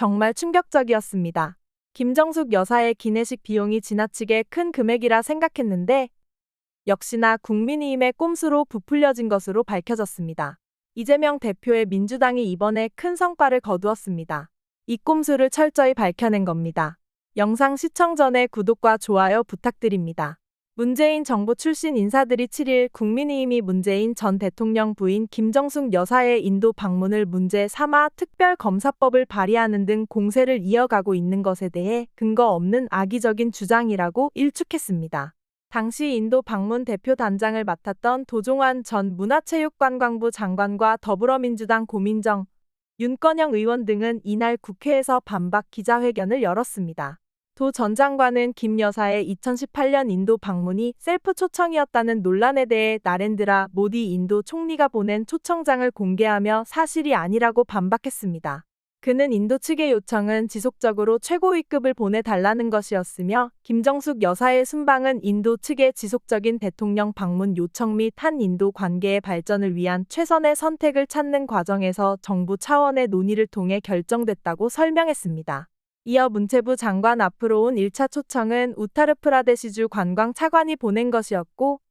정말 충격적이었습니다. 김정숙 여사의 기내식 비용이 지나치게 큰 금액이라 생각했는데 역시나 국민의힘의 꼼수로 부풀려진 것으로 밝혀졌습니다. 이재명 대표의 민주당이 이번에 큰 성과를 거두었습니다. 이 꼼수를 철저히 밝혀낸 겁니다. 영상 시청 전에 구독과 좋아요 부탁드립니다. 문재인 정부 출신 인사들이 7일 국민의힘이 문재인 전 대통령 부인 김정숙 여사의 인도 방문을 문제 삼아 특별검사법을 발의하는 등 공세를 이어가고 있는 것에 대해 근거 없는 악의적인 주장이라고 일축했습니다. 당시 인도 방문 대표 단장을 맡았던 도종환 전 문화체육관광부 장관과 더불어민주당 고민정, 윤건영 의원 등은 이날 국회에서 반박 기자회견을 열었습니다. 도 전 장관은 김 여사의 2018년 인도 방문이 셀프 초청이었다는 논란에 대해 나렌드라 모디 인도 총리가 보낸 초청장을 공개하며 사실이 아니라고 반박했습니다. 그는 인도 측의 요청은 지속적으로 최고위급을 보내달라는 것이었으며 김정숙 여사의 순방은 인도 측의 지속적인 대통령 방문 요청 및 한 인도 관계의 발전을 위한 최선의 선택을 찾는 과정에서 정부 차원의 논의를 통해 결정됐다고 설명했습니다. 이어 문체부 장관 앞으로 온 1차 초청은 우타르프라데시주 관광 차관이 보낸 것이었고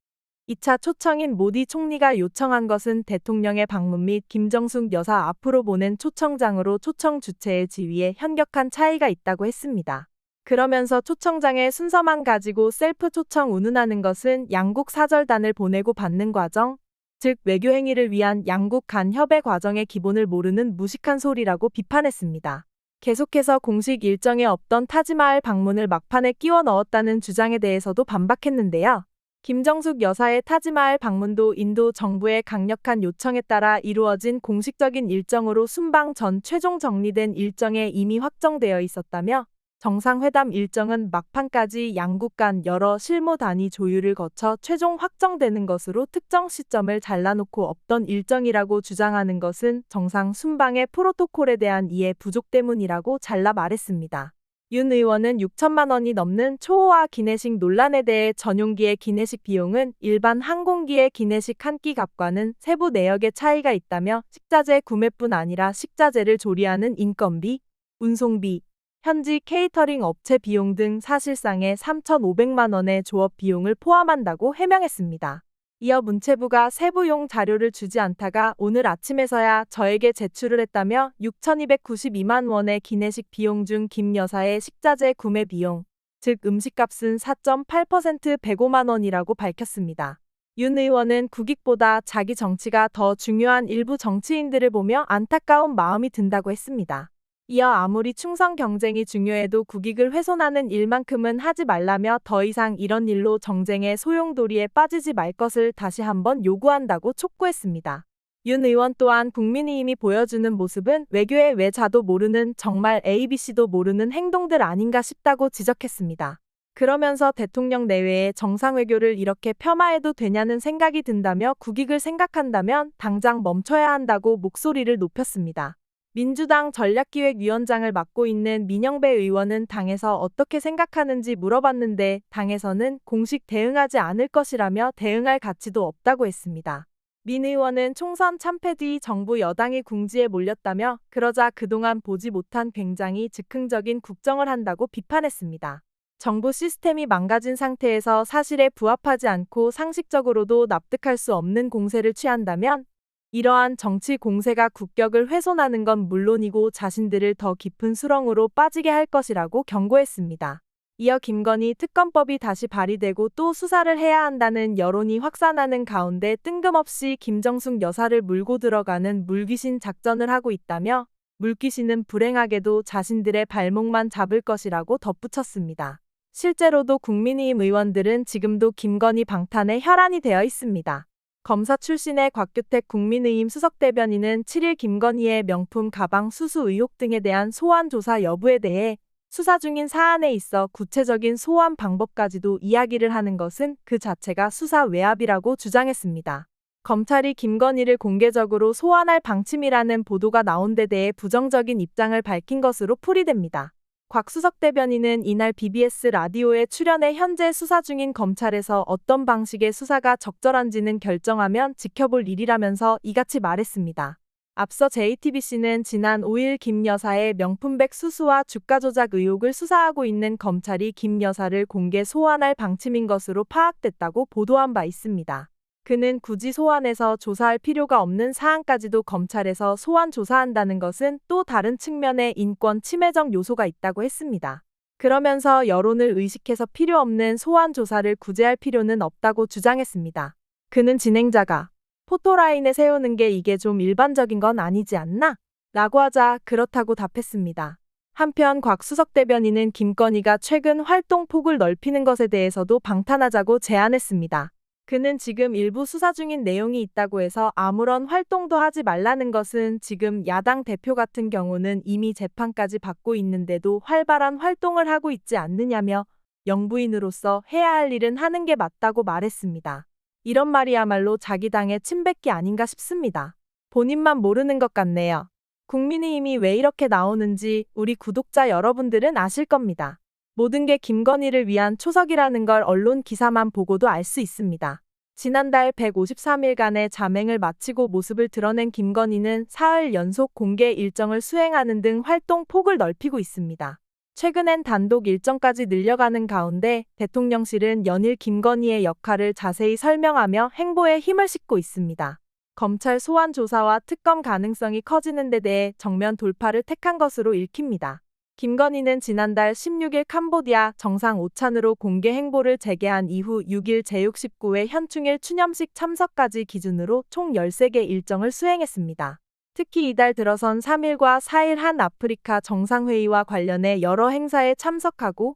2차 초청인 모디 총리가 요청한 것은 대통령의 방문 및 김정숙 여사 앞으로 보낸 초청장으로 초청 주체의 지위에 현격한 차이가 있다고 했습니다. 그러면서 초청장의 순서만 가지고 셀프 초청 운운하는 것은 양국 사절단을 보내고 받는 과정, 즉 외교 행위를 위한 양국 간 협의 과정의 기본을 모르는 무식한 소리라고 비판했습니다. 계속해서 공식 일정에 없던 타지마을 방문을 막판에 끼워 넣었다는 주장에 대해서도 반박했는데요. 김정숙 여사의 타지마을 방문도 인도 정부의 강력한 요청에 따라 이루어진 공식적인 일정으로 순방 전 최종 정리된 일정에 이미 확정되어 있었다며 정상회담 일정은 막판까지 양국 간 여러 실무 단위 조율을 거쳐 최종 확정되는 것으로 특정 시점을 잘라놓고 없던 일정이라고 주장하는 것은 정상 순방의 프로토콜에 대한 이해 부족 때문이라고 잘라 말했습니다. 윤 의원은 6천만 원이 넘는 초호화 기내식 논란에 대해 전용기의 기내식 비용은 일반 항공기의 기내식 한 끼 값과는 세부 내역의 차이가 있다며 식자재 구매뿐 아니라 식자재를 조리하는 인건비, 운송비, 현지 케이터링 업체 비용 등 사실상의 3,500만 원의 조업 비용을 포함한다고 해명했습니다. 이어 문체부가 세부용 자료를 주지 않다가 오늘 아침에서야 저에게 제출을 했다며 6,292만 원의 기내식 비용 중 김 여사의 식자재 구매 비용, 즉 음식값은 4.8% 105만 원이라고 밝혔습니다. 윤 의원은 국익보다 자기 정치가 더 중요한 일부 정치인들을 보며 안타까운 마음이 든다고 했습니다. 이어 아무리 충성 경쟁이 중요해도 국익을 훼손하는 일만큼은 하지 말라며 더 이상 이런 일로 정쟁의 소용돌이에 빠지지 말 것을 다시 한번 요구한다고 촉구했습니다. 윤 의원 또한 국민의힘이 보여주는 모습은 외교의 외자도 모르는 정말 ABC도 모르는 행동들 아닌가 싶다고 지적했습니다. 그러면서 대통령 내외의 정상외교를 이렇게 폄하해도 되냐는 생각이 든다며 국익을 생각한다면 당장 멈춰야 한다고 목소리를 높였습니다. 민주당 전략기획위원장을 맡고 있는 민영배 의원은 당에서 어떻게 생각하는지 물어봤는데 당에서는 공식 대응하지 않을 것이라며 대응할 가치도 없다고 했습니다. 민 의원은 총선 참패 뒤 정부 여당이 궁지에 몰렸다며 그러자 그동안 보지 못한 굉장히 즉흥적인 국정을 한다고 비판했습니다. 정부 시스템이 망가진 상태에서 사실에 부합하지 않고 상식적으로도 납득할 수 없는 공세를 취한다면 이러한 정치 공세가 국격을 훼손하는 건 물론이고 자신들을 더 깊은 수렁으로 빠지게 할 것이라고 경고했습니다. 이어 김건희 특검법이 다시 발의되고 또 수사를 해야 한다는 여론이 확산하는 가운데 뜬금없이 김정숙 여사를 물고 들어가는 물귀신 작전을 하고 있다며 물귀신은 불행하게도 자신들의 발목만 잡을 것이라고 덧붙였습니다. 실제로도 국민의힘 의원들은 지금도 김건희 방탄에 혈안이 되어 있습니다. 검사 출신의 곽규택 국민의힘 수석대변인은 7일 김건희의 명품 가방 수수 의혹 등에 대한 소환 조사 여부에 대해 수사 중인 사안에 있어 구체적인 소환 방법까지도 이야기를 하는 것은 그 자체가 수사 외압이라고 주장했습니다. 검찰이 김건희를 공개적으로 소환할 방침이라는 보도가 나온 데 대해 부정적인 입장을 밝힌 것으로 풀이됩니다. 곽수석 대변인은 이날 BBS 라디오에 출연해 현재 수사 중인 검찰에서 어떤 방식의 수사가 적절한지는 결정하면 지켜볼 일이라면서 이같이 말했습니다. 앞서 JTBC는 지난 5일 김 여사의 명품백 수수와 주가 조작 의혹을 수사하고 있는 검찰이 김 여사를 공개 소환할 방침인 것으로 파악됐다고 보도한 바 있습니다. 그는 굳이 소환해서 조사할 필요가 없는 사안까지도 검찰에서 소환 조사한다는 것은 또 다른 측면의 인권 침해적 요소가 있다고 했습니다. 그러면서 여론을 의식해서 필요 없는 소환 조사를 구제할 필요는 없다고 주장했습니다. 그는 진행자가 포토라인에 세우는 게 이게 좀 일반적인 건 아니지 않나? 라고 하자 그렇다고 답했습니다. 한편 곽수석 대변인은 김건희가 최근 활동 폭을 넓히는 것에 대해서도 방탄하자고 제안했습니다. 그는 지금 일부 수사 중인 내용이 있다고 해서 아무런 활동도 하지 말라는 것은 지금 야당 대표 같은 경우는 이미 재판까지 받고 있는데도 활발한 활동을 하고 있지 않느냐며 영부인으로서 해야 할 일은 하는 게 맞다고 말했습니다. 이런 말이야말로 자기 당의 침뱉기 아닌가 싶습니다. 본인만 모르는 것 같네요. 국민의힘이 왜 이렇게 나오는지 우리 구독자 여러분들은 아실 겁니다. 모든 게 김건희를 위한 초석이라는 걸 언론 기사만 보고도 알 수 있습니다. 지난달 153일간의 자맹을 마치고 모습을 드러낸 김건희는 사흘 연속 공개 일정을 수행하는 등 활동 폭을 넓히고 있습니다. 최근엔 단독 일정까지 늘려가는 가운데 대통령실은 연일 김건희의 역할을 자세히 설명하며 행보에 힘을 싣고 있습니다. 검찰 소환 조사와 특검 가능성이 커지는 데 대해 정면 돌파를 택한 것으로 읽힙니다. 김건희는 지난달 16일 캄보디아 정상 오찬으로 공개 행보를 재개한 이후 6일 제69회 현충일 추념식 참석까지 기준으로 총 13개 일정을 수행했습니다. 특히 이달 들어선 3일과 4일 한 아프리카 정상회의와 관련해 여러 행사에 참석하고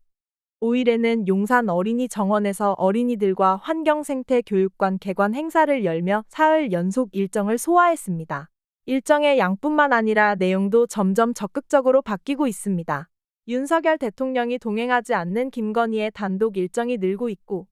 5일에는 용산 어린이 정원에서 어린이들과 환경생태 교육관 개관 행사를 열며 사흘 연속 일정을 소화했습니다. 일정의 양뿐만 아니라 내용도 점점 적극적으로 바뀌고 있습니다. 윤석열 대통령이 동행하지 않는 김건희의 단독 일정이 늘고 있고,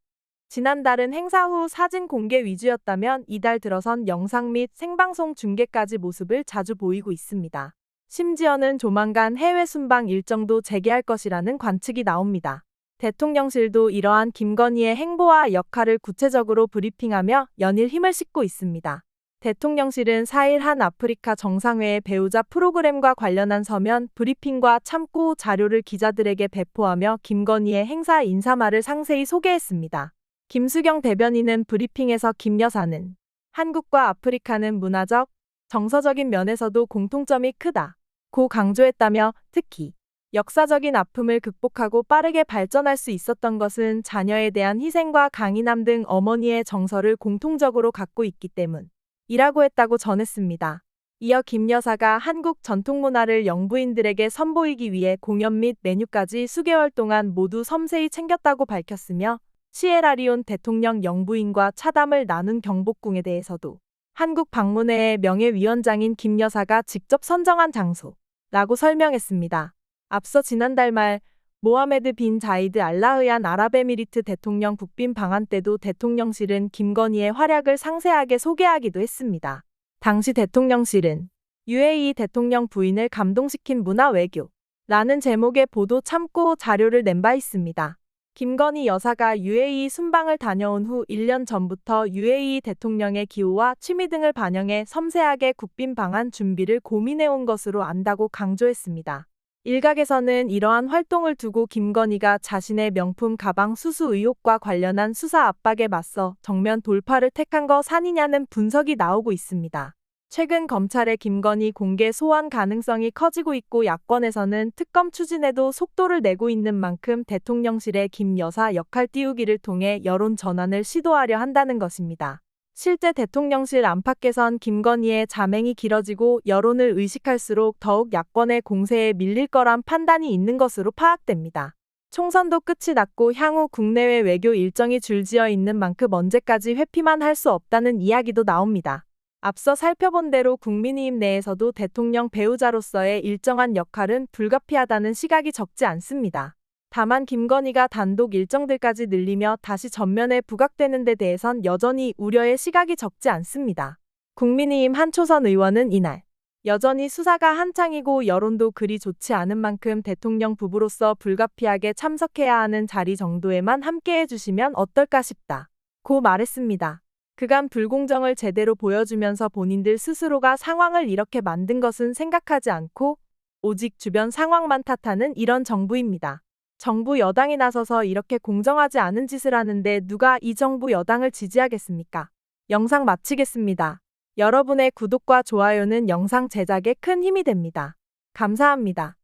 지난달은 행사 후 사진 공개 위주였다면 이달 들어선 영상 및 생방송 중계까지 모습을 자주 보이고 있습니다. 심지어는 조만간 해외 순방 일정도 재개할 것이라는 관측이 나옵니다. 대통령실도 이러한 김건희의 행보와 역할을 구체적으로 브리핑하며 연일 힘을 싣고 있습니다. 대통령실은 4일 한 아프리카 정상회의 배우자 프로그램과 관련한 서면 브리핑과 참고 자료를 기자들에게 배포하며 김건희의 행사 인사말을 상세히 소개했습니다. 김수경 대변인은 브리핑에서 김 여사는 한국과 아프리카는 문화적, 정서적인 면에서도 공통점이 크다. 고 강조했다며 특히 역사적인 아픔을 극복하고 빠르게 발전할 수 있었던 것은 자녀에 대한 희생과 강인함 등 어머니의 정서를 공통적으로 갖고 있기 때문. 이라고 했다고 전했습니다. 이어 김 여사가 한국 전통문화를 영부인들에게 선보이기 위해 공연 및 메뉴까지 수개월 동안 모두 섬세히 챙겼다고 밝혔으며 시에라리온 대통령 영부인과 차담을 나눈 경복궁에 대해서도 한국 방문회의 명예위원장인 김 여사가 직접 선정한 장소라고 설명했습니다. 앞서 지난달 말 모하메드 빈 자이드 알라흐얀 아랍에미리트 대통령 국빈 방한 때도 대통령실은 김건희의 활약을 상세하게 소개하기도 했습니다. 당시 대통령실은 UAE 대통령 부인을 감동시킨 문화 외교 라는 제목의 보도 참고 자료를 낸 바 있습니다. 김건희 여사가 UAE 순방을 다녀온 후 1년 전부터 UAE 대통령의 기호와 취미 등을 반영해 섬세하게 국빈 방한 준비를 고민해온 것으로 안다고 강조했습니다. 일각에서는 이러한 활동을 두고 김건희가 자신의 명품 가방 수수 의혹과 관련한 수사 압박에 맞서 정면 돌파를 택한 것 아니냐는 분석이 나오고 있습니다. 최근 검찰의 김건희 공개 소환 가능성이 커지고 있고 야권에서는 특검 추진에도 속도를 내고 있는 만큼 대통령실의 김 여사 역할 띄우기를 통해 여론 전환을 시도하려 한다는 것입니다. 실제 대통령실 안팎에선 김건희의 자맹이 길어지고 여론을 의식할수록 더욱 야권의 공세에 밀릴 거란 판단이 있는 것으로 파악됩니다. 총선도 끝이 났고 향후 국내외 외교 일정이 줄지어 있는 만큼 언제까지 회피만 할 수 없다는 이야기도 나옵니다. 앞서 살펴본 대로 국민의힘 내에서도 대통령 배우자로서의 일정한 역할은 불가피하다는 시각이 적지 않습니다. 다만 김건희가 단독 일정들까지 늘리며 다시 전면에 부각되는 데 대해선 여전히 우려의 시각이 적지 않습니다. 국민의힘 한초선 의원은 이날 여전히 수사가 한창이고 여론도 그리 좋지 않은 만큼 대통령 부부로서 불가피하게 참석해야 하는 자리 정도에만 함께해 주시면 어떨까 싶다. 고 말했습니다. 그간 불공정을 제대로 보여주면서 본인들 스스로가 상황을 이렇게 만든 것은 생각하지 않고 오직 주변 상황만 탓하는 이런 정부입니다. 정부 여당이 나서서 이렇게 공정하지 않은 짓을 하는데 누가 이 정부 여당을 지지하겠습니까? 영상 마치겠습니다. 여러분의 구독과 좋아요는 영상 제작에 큰 힘이 됩니다. 감사합니다.